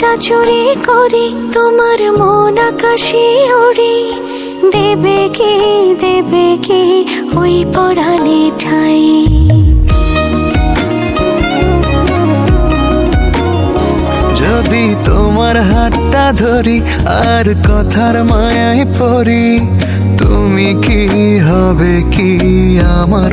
চুরি করি, তোমার মন আকাশে ওড়ে। দেবে কি দেবে কি ওই পরাণে ঠাই? যদি তোমার হাতটা ধরি, আর কথার মায়ায় পড়ি, তুমি কি হবে কি আমার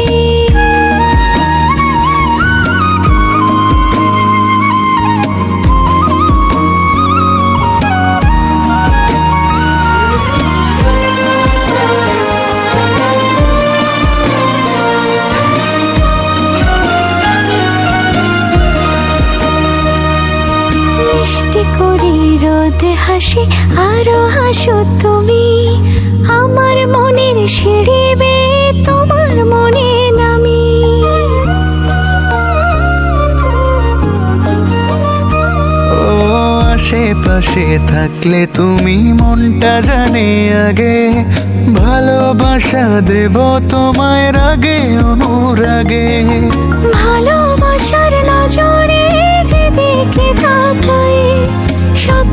মিষ্টি করি রোদে হাসি, আরও হাসো তুমি। আমার মনের সিঁড়ি তোমার মনে নামি। আশেপাশে থাকলে তুমি মনটা জানে আগে। ভালোবাসা দেব তোমায় রাগে, অনুরাগে।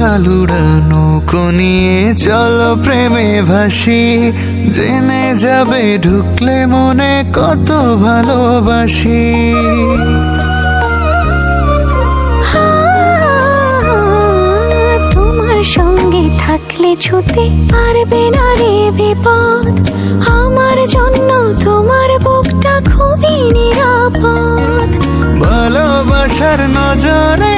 পালুড়ানো নিয়ে চলো প্রেমে ভাসি। জেনে যাবে ঢুকলে মনে কত ভালোবাসি। তোমার সঙ্গে থাকলে ছুতে পারবে না রে বিপদ। আমার জন্য তোমার বুকটা খুবই নিরাপদ। ভালোবাসার নজরে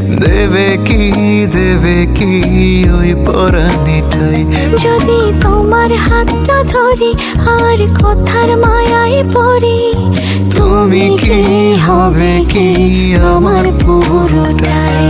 দেবে কি দেবে কি ওই পরাণীটাই যদি তোমার হাতটা ধরি আর কথার মায়ায় পড়ি তুমি কি হবে কি আমার পুরোটাই?